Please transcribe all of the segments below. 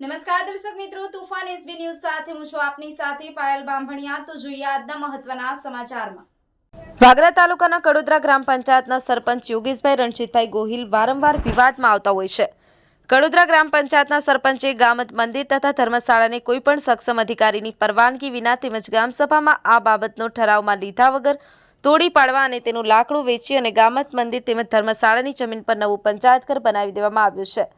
નમસ્કાર દર્શક મિત્રો, તુફાન એસબી ન્યૂઝ સાથે હું છું આપની સાથે પાયલ બાંભણિયા. તો જોઈએ આજના મહત્વના સમાચારમાં. વાગરા તાલુકાના કડોદરા ગ્રામ પંચાયતના સરપંચ યોગેશભાઈ રણજીતભાઈ ગોહિલ વારંવાર વિવાદમાં આવતા હોય છે. કડોદરા ગ્રામ પંચાયતના સરપંચે ગામત મંદિર તથા ધર્મશાળાને કોઈપણ સક્ષમ અધિકારીની પરવાનગી વિના તેમજ ગ્રામસભામાં આ બાબતનો ઠરાવમાં લીધા વગર તોડી પાડવા અને તેનું લાકડું વેચી અને ગામત મંદિર તેમજ ધર્મશાળાની જમીન પર નવું પંચાયત ઘર બનાવી દેવામાં આવ્યું છે.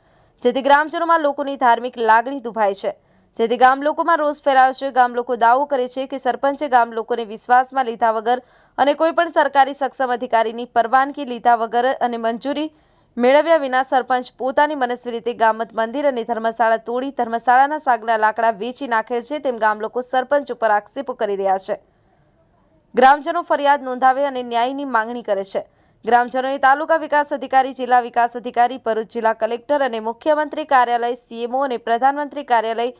જેથી ગ્રામજનોમાં લોકોની ધાર્મિક લાગણી દુભાય છે. જેથી ગામ લોકોમાં રોષ ફેલાયો છે. ગામ લોકો દાવો કરે છે કે સરપંચે ગામ લોકોને વિશ્વાસમાં લીધા વગર અને કોઈ પણ સરકારી સક્ષમ અધિકારીની પરવાનગી લીધા વગર અને મંજૂરી મેળવ્યા વિના સરપંચ પોતાની મનસ્વી રીતે ગામત મંદિર અને ધર્મશાળા તોડી ધર્મશાળાના સાગના લાકડા વેચી નાખે છે તેમ ગામ લોકો સરપંચ ઉપર આક્ષેપો કરી રહ્યા છે. ગ્રામજનો ફરિયાદ નોંધાવે અને ન્યાયની માંગણી કરે છે. ગ્રામજનોએ તાલુકા વિકાસ અધિકારી, જિલ્લા વિકાસ અધિકારી, ભરૂચ જિલ્લા કલેક્ટર અને મુખ્યમંત્રી કાર્યાલય, સીએમઓ અને પ્રધાનમંત્રી કાર્યાલય,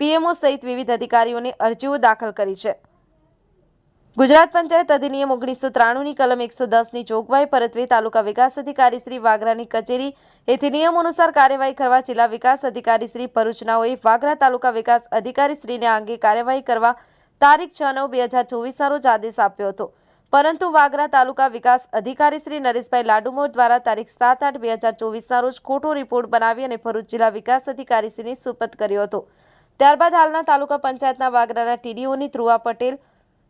પીએમઓ સહિત વિવિધ અધિકારીઓને અરજીઓ દાખલ કરી છે. ગુજરાત પંચાયત અધિનિયમ ઓગણીસો ત્રાણુંની કલમ એકસો દસની જોગવાઈ પરત્વે તાલુકા વિકાસ અધિકારી શ્રી વાગરાની કચેરી એથી નિયમ અનુસાર કાર્યવાહી કરવા જિલ્લા વિકાસ અધિકારી શ્રી ભરૂચનાઓએ વાગરા તાલુકા વિકાસ અધિકારી શ્રીને આ અંગે કાર્યવાહી કરવા તારીખ છ નવ બે હજાર ચોવીસના રોજ આદેશ આપ્યો હતો. પરંતુ વાગરા તાલુકા વિકાસ અધિકારી શ્રી નરેશભાઈ લાડુમોર દ્વારા તારીખ સાત આઠ બે હજાર ચોવીસના રોજ ખોટો રિપોર્ટ બનાવી અને ભરૂચ જિલ્લા વિકાસ અધિકારી સુપત કર્યો હતો. ત્યારબાદ હાલના તાલુકા પંચાયતના વાગરાના ટીડીઓની ધ્રુવા પટેલ,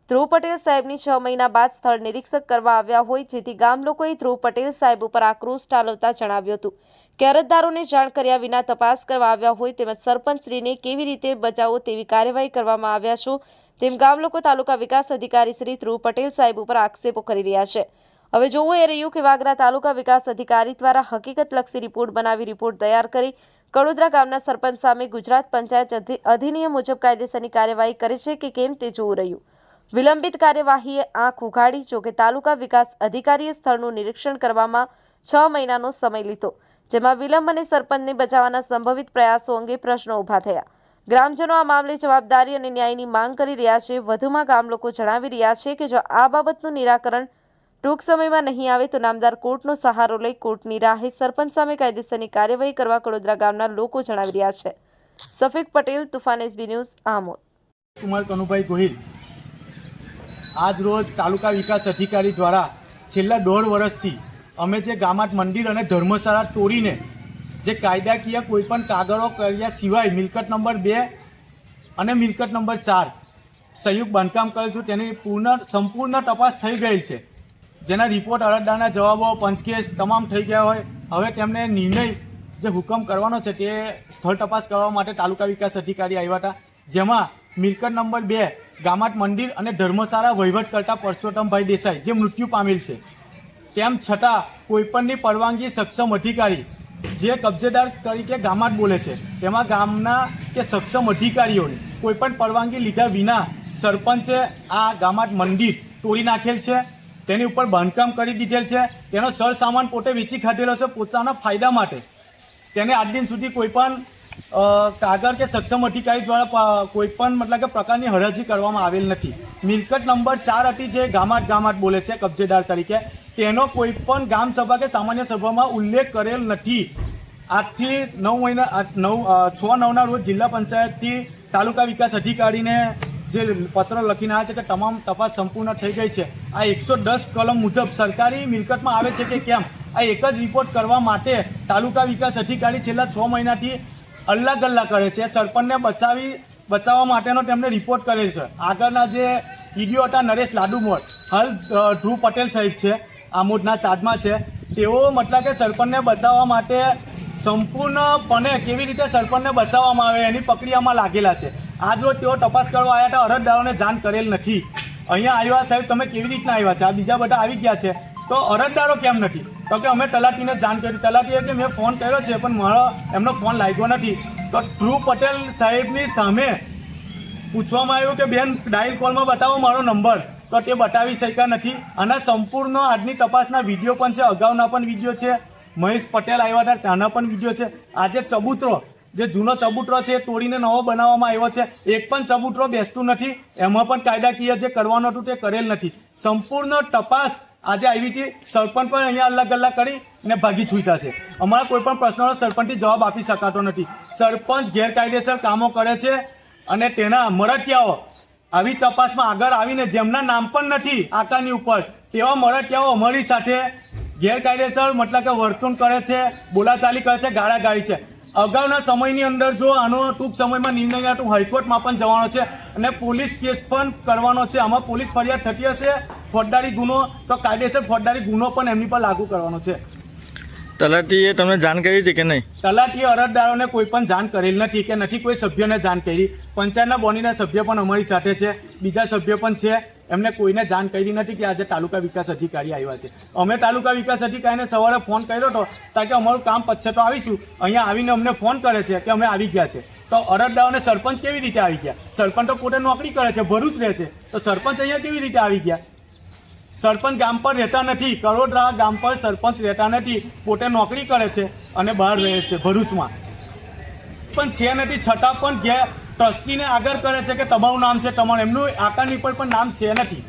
ધ્રુવ પટેલ સાહેબની છ મહિના બાદ સ્થળ નિરીક્ષક કરવા આવ્યા હોય, જેથી ગામ લોકોએ ધ્રુવ પટેલ સાહેબ ઉપર આક્રોશ ટાળવતા જણાવ્યું હતું. કે અરજદારોને જાણ કર્યા વિના તપાસ કરવા આવ્યા હોય, તેમજ સરપંચશ્રીને કેવી રીતે બચાવો તેવી કાર્યવાહી કરવામાં આવ્યા છો તેમ ગામ લોકો તાલુકા વિકાસ અધિકારી શ્રી ધ્રુવ પટેલ સાહેબ ઉપર આક્ષેપો કરી રહ્યા છે. હવે જોવું એ રહ્યું કે વાગરા તાલુકા વિકાસ અધિકારી દ્વારા હકીકતલક્ષી રિપોર્ટ બનાવી રિપોર્ટ તૈયાર કરી કડોદરા ગામના સરપંચ સામે ગુજરાત પંચાયત અધિ- અધિનિયમ મુજબ કાયદેસરની કાર્યવાહી કરે છે કે કેમ તે જોવું રહ્યું. વિલંબિત કાર્યવાહીએ આંખ ઉઘાડી જોકે તાલુકા વિકાસ અધિકારીએ સ્થળનું નિરીક્ષણ કરવામાં છ મહિનાનો સમય લીધો, જેમાં વિલંબ અને સરપંચને બચાવવાના સંભવિત પ્રયાસો અંગે પ્રશ્નો ઊભા થયા. ગ્રામજનો આ મામલે જવાબદારી અને ન્યાયની માંગ કરી રહ્યા છે. વધુમાં ગામ લોકો જણાવી રહ્યા છે કે જો આ બાબતનું નિરાકરણ ટૂંક સમયમાં નહીં આવે તો નામદાર કોર્ટનો સહારો લઈ કોર્ટની રાહે સરપંચ સામે કાયદેસરની કાર્યવાહી કરવા કડોદરા ગામના લોકો જણાવી રહ્યા છે. Safik Patel, Tufan SB news Amod. Kumar Kanubhai Gohil આજ રોજ તાલુકા વિકાસ અધિકારી દ્વારા છેલ્લા દોઢ વર્ષથી અમે જે ગામાટ મંદિર અને ધર્મશાળા તોડીને જે કાયદાકીય કોઈપણ કાગળો કર્યા સિવાય મિલકત નંબર બે અને મિલકત નંબર ચાર સંયુક્ત બાંધકામ કરેલ છું. તેની પૂર્ણ સંપૂર્ણ તપાસ થઈ ગઈ છે. જેના રિપોર્ટ અરજદારના જવાબો, પંચકેસ તમામ થઈ ગયા હોય. હવે તેમને નિર્ણય જે હુકમ કરવાનો છે તે સ્થળ તપાસ કરવા માટે તાલુકા વિકાસ અધિકારી આવ્યા હતા. જેમાં મિલકત નંબર બે, ગામાટ મંદિર અને ધર્મશાળા વહીવટ કરતા પરસોત્તમભાઈ દેસાઈ, જે મૃત્યુ પામેલ છે. તેમ છતાં કોઈપણની પરવાનગી સક્ષમ અધિકારી જે કબજેદાર તરીકે ગામાટ બોલે છે. તેમાં ગામના કે સક્ષમ અધિકારીઓની કોઈપણ પરવાનગી લીધા વિના સરપંચે આ ગામાટ મંદિર તોડી નાખેલ છે. તેની ઉપર બાંધકામ કરી દીધેલ છે. તેનો સર સામાન પોતે વેચી ખાધેલો છે પોતાના ફાયદા માટે. તેને આજ દિન સુધી કોઈ પણ અ, કાગળ કે સક્ષમ અધિકારી દ્વારા કોઈપણ કોઈ પણ મતલબ કે પ્રકારની હરાજી કરવામાં આવેલ નથી. મિલકત નંબર ચાર હતી જે ગામાટ ગામાટ બોલે છે, કબજેદાર તરીકે. તેનો કોઈ પણ ગામ સભા કે સામાન્ય સભામાં ઉલ્લેખ કરેલ નથી. આજથી નવ મહિના નવ છ નવના રોજ જિલ્લા પંચાયતથી તાલુકા વિકાસ અધિકારીને જે પત્ર લખીને આવ્યા છે કે તમામ તપાસ સંપૂર્ણ થઈ ગઈ છે. આ એકસો દસ કલમ મુજબ સરકારી મિલકતમાં આવે છે કે કેમ? આ એક જ રિપોર્ટ કરવા માટે તાલુકા વિકાસ અધિકારી છેલ્લા છ મહિનાથી અલ્લા ગલ્લા કરે છે. સરપંચને બચાવી, બચાવવા માટેનો તેમને રિપોર્ટ કરેલ છે. આગળના જે ઈડીઓ હતા નરેશ લાડુમોર, હાલ ધ્રુવ પટેલ સાહેબ છે, આમોદના ચાર્જમાં છે. તેઓ મતલબ કે સરપંચને બચાવવા માટે સંપૂર્ણપણે કેવી રીતે સરપંચને બચાવવામાં આવે એની પ્રક્રિયામાં લાગેલા છે. આજ રોજ તેઓ તપાસ કરવા આવ્યા હતા. અરજદારોને જાણ કરેલ નથી. અહીંયા આવ્યા સાહેબ, તમે કેવી રીતના આવ્યા છે? આ બીજા બધા આવી ગયા છે. તો અરજદારો કેમ નથી? તો કે અમે તલાટીને જાણ કરી. તલાટીએ કે મેં ફોન કર્યો છે, પણ મારો એમનો ફોન લાગ્યો નથી. તો ધ્રુવ પટેલ સાહેબની સામે પૂછવામાં આવ્યું કે, બેન, ડાયલ કોલમાં બતાવો મારો નંબર. તો તે બતાવી શક્યા નથી. અને સંપૂર્ણ આજની તપાસના વીડિયો પણ છે, અગાઉના પણ વીડિયો છે. મહેશ પટેલ આવ્યા હતા, ત્યાંના પણ વીડિયો છે. આજે ચબૂતરો, જે જૂનો ચબૂતરો છે તોડીને નવો બનાવવામાં આવ્યો છે. એક પણ ચબૂતરો બેસતું નથી. એમાં પણ કાયદાકીય જે કરવાનું હતું તે કરેલ નથી. સંપૂર્ણ તપાસ આજે આવી હતી. સરપંચ પણ અહીંયા અલગ અલગ કરી ને ભાગી છૂટ્યા છે. અમારા કોઈ પણ પ્રશ્નનો સરપંચથી જવાબ આપી શકાતો નથી. સરપંચ ગેરકાયદેસર કામો કરે છે અને તેના મરટિયાઓ આવી તપાસમાં આગળ આવીને જેમના નામ પણ નથી આકાની ઉપર, તેવા મરટિયાઓ અમારી સાથે ગેરકાયદેસર મતલબ કે વર્તન કરે છે, બોલાચાલી કરે છે, ગાળાગાળી છે. અગાઉના સમયની અંદર જો આનો ટૂંક સમયમાં નિર્ણય હાઈકોર્ટમાં પણ જવાનો છે અને પોલીસ કેસ પણ કરવાનો છે. આમાં પોલીસ ફરિયાદ થતી હશે ફોજદારી ગુનો તો કાયદેસર ફોજદારી ગુનો પણ એમની પર લાગુ કરવાનો છે. તલાટીએ તમને જાણ કરી છે કે નહીં? તલાટીએ અરજદારોને કોઈ પણ જાણ કરેલ નથી કે નથી કોઈ સભ્યને જાણ કરી. પંચાયતના બોનીના સભ્ય પણ અમારી સાથે છે બીજા સભ્ય પણ છે. એમને કોઈને જાણ કરી નથી કે આજે તાલુકા વિકાસ અધિકારી આવ્યા છે. અમે તાલુકા વિકાસ અધિકારીને સવારે ફોન કર્યો હતો તાકે અમારું કામ પછે તો આવીશું. અહીંયા આવીને અમને ફોન કરે છે કે અમે આવી ગયા છે. તો અરજદારોને સરપંચ કેવી રીતે આવી ગયા? સરપંચ તો પોતે નોકરી કરે છે ભરૂચ રહે છે. તો સરપંચ અહીંયા કેવી રીતે આવી ગયા? સરપંચ ગામ પર રહેતા નથી. કરોડરા ગામ પર સરપંચ રહેતા નથી. પોતે નોકરી કરે છે અને બહાર રહે છે ભરૂચમાં. પણ છે નથી, છતાં પણ જે ટ્રસ્ટીને આગળ કરે છે કે તમારું નામ છે, તમારું એમનું આકારની પર પણ નામ છે નથી.